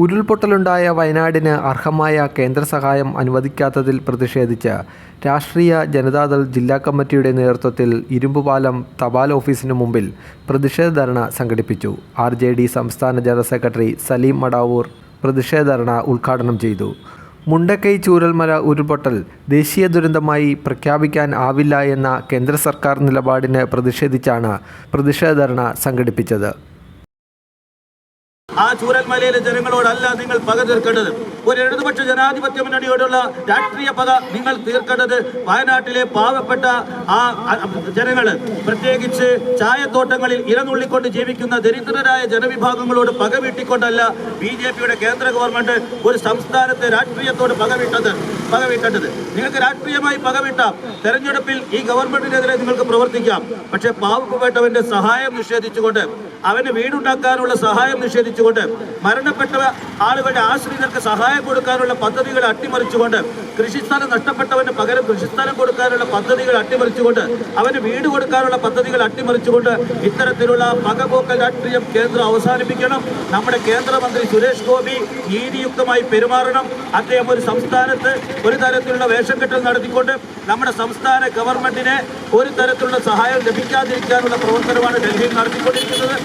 ഉരുൾപൊട്ടലുണ്ടായ വയനാടിന് അർഹമായ കേന്ദ്ര സഹായം അനുവദിക്കാത്തതിൽ പ്രതിഷേധിച്ച് രാഷ്ട്രീയ ജനതാദൾ ജില്ലാ കമ്മിറ്റിയുടെ നേതൃത്വത്തിൽ ഇരുമ്പുപാലം തപാൽ ഓഫീസിനു മുമ്പിൽ പ്രതിഷേധ ധർണ സംഘടിപ്പിച്ചു. ആർ ജെ ഡി സംസ്ഥാന ജനറൽ സെക്രട്ടറി സലീം മടാവൂർ പ്രതിഷേധ ധർണ ഉദ്ഘാടനം ചെയ്തു. മുണ്ടക്കൈ ചൂരൽമല ഉരുൾപൊട്ടൽ ദേശീയ ദുരന്തമായി പ്രഖ്യാപിക്കാൻ ആവില്ല എന്ന കേന്ദ്ര സർക്കാർ നിലപാടിന് പ്രതിഷേധിച്ചാണ് പ്രതിഷേധ ധർണ സംഘടിപ്പിച്ചത്. ആ ചൂരൽമലയിലെ ജനങ്ങളോടല്ല നിങ്ങൾ പക തീർക്കേണ്ടത് ഒരു ഇടതുപക്ഷ ജനാധിപത്യ മുന്നണിയോടുള്ള രാഷ്ട്രീയ പക നിങ്ങൾ തീർക്കേണ്ടത് വയനാട്ടിലെ പാവപ്പെട്ട ആ ജനങ്ങൾ പ്രത്യേകിച്ച് ചായത്തോട്ടങ്ങളിൽ ഇരനുള്ളിക്കൊണ്ട് ജീവിക്കുന്ന ദരിദ്രരായ ജനവിഭാഗങ്ങളോട് പകവീട്ടിക്കൊണ്ടല്ല ബി ജെ പിയുടെ കേന്ദ്ര ഗവൺമെന്റ് ഒരു സംസ്ഥാനത്തെ രാഷ്ട്രീയത്തോട് പകവിട്ടത് പകവിട്ടത് നിങ്ങൾക്ക് രാഷ്ട്രീയമായി പകവിട്ടാം തെരഞ്ഞെടുപ്പിൽ ഈ ഗവൺമെന്റിനെതിരെ നിങ്ങൾക്ക് പ്രവർത്തിക്കാം. പക്ഷേ പാവപ്പെട്ടവന്റെ സഹായം നിഷേധിച്ചുകൊണ്ട് അവന് വീടുണ്ടാക്കാനുള്ള സഹായം നിഷേധിച്ചുകൊണ്ട് മരണപ്പെട്ട ആളുകളുടെ ആശ്രിതർക്ക് സഹായം കൊടുക്കാനുള്ള പദ്ധതികൾ അട്ടിമറിച്ചുകൊണ്ട് കൃഷിസ്ഥലം നഷ്ടപ്പെട്ടവന് പകരം കൃഷിസ്ഥലം കൊടുക്കാനുള്ള പദ്ധതികൾ അട്ടിമറിച്ചുകൊണ്ട് അവന് വീട് കൊടുക്കാനുള്ള പദ്ധതികൾ അട്ടിമറിച്ചുകൊണ്ട് ഇത്തരത്തിലുള്ള പകപോക്കൽ രാഷ്ട്രീയം കേന്ദ്രം അവസാനിപ്പിക്കണം. നമ്മുടെ കേന്ദ്രമന്ത്രി സുരേഷ് ഗോപി നീതിയുക്തമായി പെരുമാറണം. അദ്ദേഹം ഒരു സംസ്ഥാനത്ത് ഒരു തരത്തിലുള്ള വേഷം കെട്ടൽ നടത്തിക്കൊണ്ട് നമ്മുടെ സംസ്ഥാന ഗവൺമെന്റിനെ ഒരു തരത്തിലുള്ള സഹായം ലഭിക്കാതിരിക്കാനുള്ള പ്രവർത്തനമാണ് ഡൽഹിയിൽ നടത്തിക്കൊണ്ടിരിക്കുന്നത്.